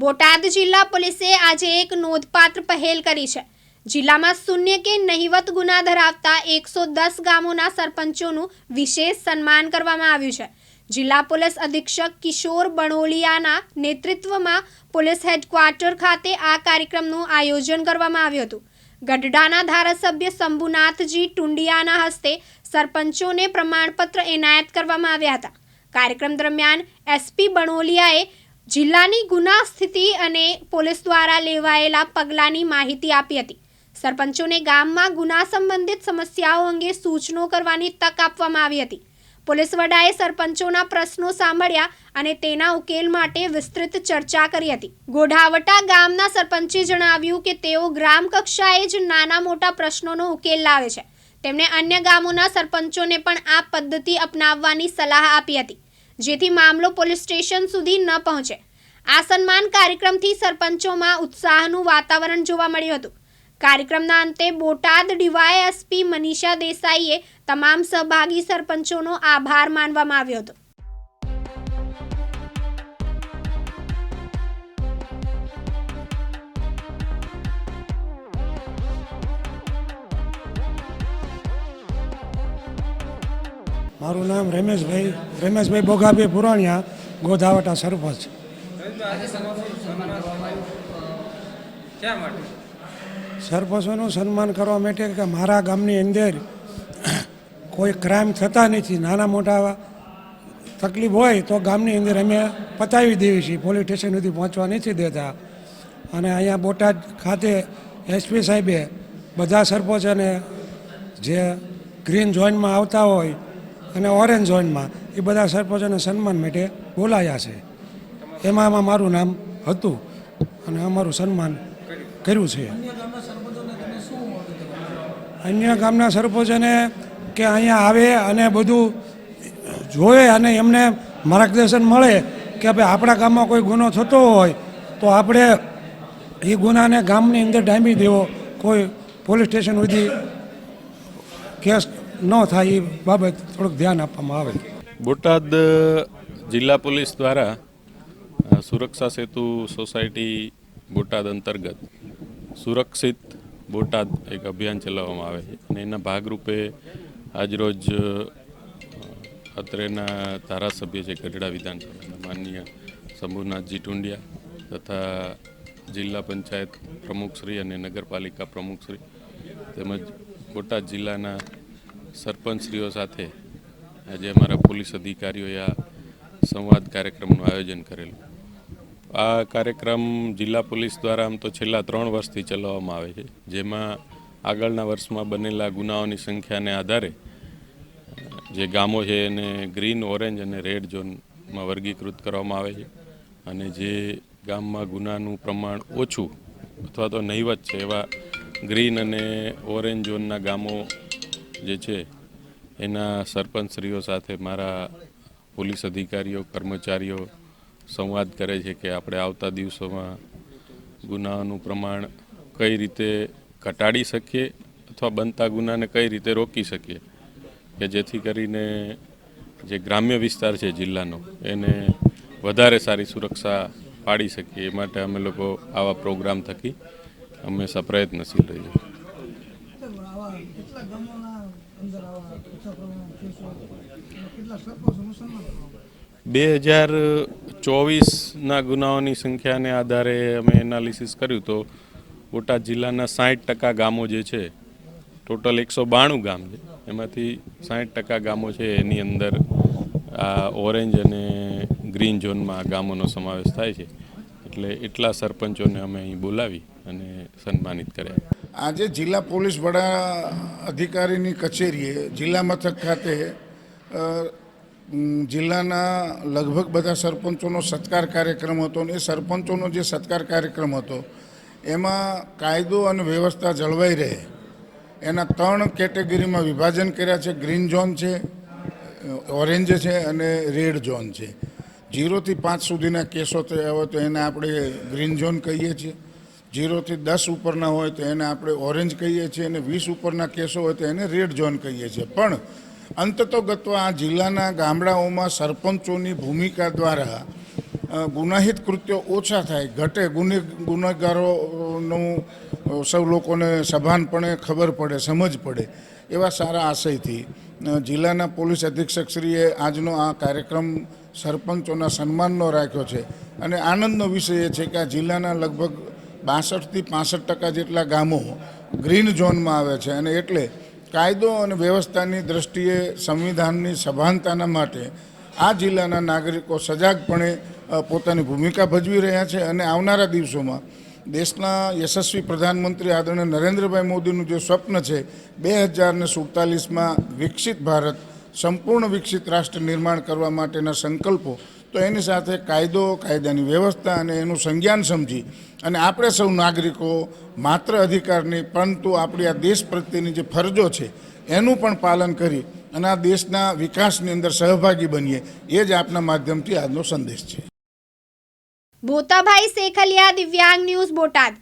બોટાદ જિલ્લા પોલીસે આજે એક નોંધપાત્ર પહેલ કરી છે. જિલ્લામાં શૂન્ય કે નહિવત ગુના ધરાવતા એકસો દસ ગામોના સરપંચોનું વિશેષ સન્માન કરવામાં આવ્યું છે. જિલ્લા પોલીસ અધિક્ષક કિશોર બણોલિયાના નેતૃત્વમાં પોલીસ હેડક્વાર્ટર ખાતે આ કાર્યક્રમનું આયોજન કરવામાં આવ્યું હતું. ગઢડાના ધારાસભ્ય શંભુનાથજી ટુંડિયાના હસ્તે સરપંચોને પ્રમાણપત્ર એનાયત કરવામાં આવ્યા હતા. કાર્યક્રમ દરમિયાન એસપી બણોલિયાએ જિલ્લાની ગુના સ્થિતિ અને પોલીસ દ્વારા લેવાયેલા પગલાંની માહિતી આપી હતી. સરપંચોને ગામમાં ગુના સંબંધિત સમસ્યાઓ અંગે સૂચનો કરવાની તક આપવામાં આવી હતી. પોલીસ વડાએ સરપંચોના પ્રશ્નો સાંભળ્યા અને તેના ઉકેલ માટે વિસ્તૃત ચર્ચા કરી હતી. ગોઢાવટા ગામના સરપંચે જણાવ્યું કે તેઓ ગ્રામ કક્ષાએ જ નાના મોટા પ્રશ્નોનો ઉકેલ લાવે છે. તેમણે અન્ય ગામોના સરપંચોને પણ આ પદ્ધતિ અપનાવવાની સલાહ આપી હતી, જેથી મામલો પોલીસ સ્ટેશન સુધી ન પહોંચે. આ સન્માન કાર્યક્રમથી સરપંચોમાં ઉત્સાહનું વાતાવરણ જોવા મળ્યું હતું. કાર્યક્રમના અંતે બોટાદ ડીવાયએસપી મનીષા દેસાઈએ તમામ સહભાગી સરપંચોનો આભાર માનવામાં આવ્યો હતો. મારું નામ રમેશભાઈ રમેશભાઈ બોગાભાઈ પુરાણિયા, ગોધાવટા સરપંચ. સરપંચોનું સન્માન કરવા માટે કે મારા ગામની અંદર કોઈ ક્રાઇમ થતા નથી, નાના મોટા તકલીફ હોય તો ગામની અંદર અમે પતાવી દેવી છીએ. પોલીસ સ્ટેશન સુધી પહોંચવા નથી દેતા. અને અહીંયા બોટાદ ખાતે એસપી સાહેબે બધા સરપંચોને જે ગ્રીન ઝોનમાં આવતા હોય અને ઓરેન્જ ઝોનમાં, એ બધા સરપંચોને સન્માન માટે બોલાયા છે. એમાં એમાં મારું નામ હતું અને અમારું સન્માન કર્યું છે. અન્ય ગામના સરપંચને કે અહીંયા આવે અને બધું જોવે અને એમને માર્ગદર્શન મળે કે ભાઈ આપણા ગામમાં કોઈ ગુનો થતો હોય તો આપણે એ ગુનાને ગામની અંદર ડામી દેવો. કોઈ પોલીસ સ્ટેશન સુધી કેસ ન થાય એ બાબત થોડુંક ધ્યાન આપવામાં આવે. બોટાદ જિલ્લા પોલીસ દ્વારા સુરક્ષા સેતુ સોસાયટી બોટાદ અંતર્ગત સુરક્ષિત બોટાદ એક અભિયાન ચલાવવામાં આવે છે અને એના ભાગરૂપે આજરોજ અત્રેના ધારાસભ્ય છે ગઢડા વિધાનસભાના માનનીય શંભુનાથજી ટુંડિયા તથા જિલ્લા પંચાયત પ્રમુખશ્રી અને નગરપાલિકા પ્રમુખશ્રી તેમજ બોટાદ જિલ્લાના સરપંચશ્રીઓ સાથે આજે અમારા પોલીસ અધિકારીઓએ આ સંવાદ કાર્યક્રમનું આયોજન કરેલું. આ કાર્યક્રમ જિલ્લા પોલીસ દ્વારા આમ તો છેલ્લા ત્રણ વર્ષથી ચલાવવામાં આવે છે. જેમાં આગળના વર્ષમાં બનેલા ગુનાઓની સંખ્યાને આધારે, જે ગામો છે એને ગ્રીન, ઓરેન્જ અને રેડ ઝોનમાં વર્ગીકૃત કરવામાં આવે છે. અને જે ગામમાં ગુનાનું પ્રમાણ ઓછું અથવા તો નહીવત છે, એવા ગ્રીન અને ઓરેન્જ ઝોનના ગામો જે છે, એના સરપંચશ્રીઓ સાથે મારા પોલીસ અધિકારીઓ, કર્મચારીઓ સંવાદ કરે છે કે આપણે આવતા દિવસોમાં ગુનાઓનું પ્રમાણ કઈ રીતે ઘટાડી શકીએ અથવા બનતા ગુનાને કઈ રીતે રોકી શકીએ? કે જેથી કરીને જે ગ્રામ્ય વિસ્તાર છે જિલ્લાનો, એને વધારે સારી સુરક્ષા પાડી શકીએ. એ માટે અમે લોકો આવા પ્રોગ્રામ થકી હંમેશા પ્રયત્નશીલ રહીએ. બે હજાર ચોવીસના ગુનાઓની સંખ્યાને આધારે અમે એનાલિસિસ કર્યું તો બોટાદ જિલ્લાના સાઠ ટકા ગામો જે છે, ટોટલ એકસો બાણું ગામ છે. એમાંથી સાઠ ટકા ગામો છે એની અંદર આ ઓરેન્જ અને ગ્રીન ઝોનમાં ગામોનો સમાવેશ થાય છે. એટલે એટલા સરપંચોને અમે અહીં બોલાવી અને સન્માનિત કર્યા. આજે જિલ્લા પોલીસ વડા અધિકારીની કચેરીએ જિલ્લા મથક ખાતે જિલ્લાના લગભગ બધા સરપંચોનો સત્કાર કાર્યક્રમ હતો અને એ સરપંચોનો જે સત્કાર કાર્યક્રમ હતો, એમાં કાયદો અને વ્યવસ્થા જળવાઈ રહે. એના ત્રણ કેટેગરીમાં વિભાજન કર્યા છે, ગ્રીન ઝોન છે, ઓરેન્જ છે અને રેડ ઝોન છે. જીરોથી પાંચ સુધીના કેસો થયા હોય તો એને આપણે ગ્રીન ઝોન કહીએ છીએ. જીરોથી દસ ઉપરના હોય તો એને આપણે ઓરેન્જ કહીએ છીએ અને વીસ ઉપરના કેસો હોય તો એને રેડ ઝોન કહીએ છીએ. પણ અંતતોગત્વ આ જિલ્લાના ગામડાઓમાં સરપંચોની ભૂમિકા દ્વારા ગુનાહિત કૃત્યો ઓછા થાય, ઘટે ગુને, ગુનેગારોનું સૌ લોકોને સભાનપણે ખબર પડે, સમજ પડે એવા સારા આશયથી જિલ્લાના પોલીસ અધિક્ષકશ્રીએ આજનો આ કાર્યક્રમ સરપંચોના સન્માનનો રાખ્યો છે. અને આનંદનો વિષય એ છે કે આ જિલ્લાના લગભગ બાસઠથી પાસઠ ટકા જેટલા ગામો ગ્રીન ઝોનમાં આવે છે. અને એટલે કાયદો અને વ્યવસ્થાની દ્રષ્ટિએ સંવિધાનની સભાનતાના માટે આ જિલ્લાના નાગરિકો સજાગપણે પોતાની ભૂમિકા ભજવી રહ્યા છે અને આવનારા દિવસોમાં દેશના યશસ્વી પ્રધાનમંત્રી આદરણીય નરેન્દ્રભાઈ મોદીનું જે સ્વપ્ન છે, બે હજાર ને સુડતાલીસમાં વિકસિત ભારત, સંપૂર્ણ વિકસિત રાષ્ટ્ર નિર્માણ કરવા માટેના સંકલ્પો તો એની સાથે કાયદો, કાયદાની વ્યવસ્થા અને એનું સંજ્ઞાન સમજી અને આપણે સૌ નાગરિકો માત્ર અધિકારની પરંતુ આપણી આ દેશ પ્રત્યેની જે ફરજો છે, એનું પણ પાલન કરી અને આ દેશના વિકાસની અંદર સહભાગી બનીએ, એ જ આપના માધ્યમથી આજનો સંદેશ છે. બોતાભાઈ શેખલિયા, દિવ્યાંગ ન્યૂઝ બોટાદ.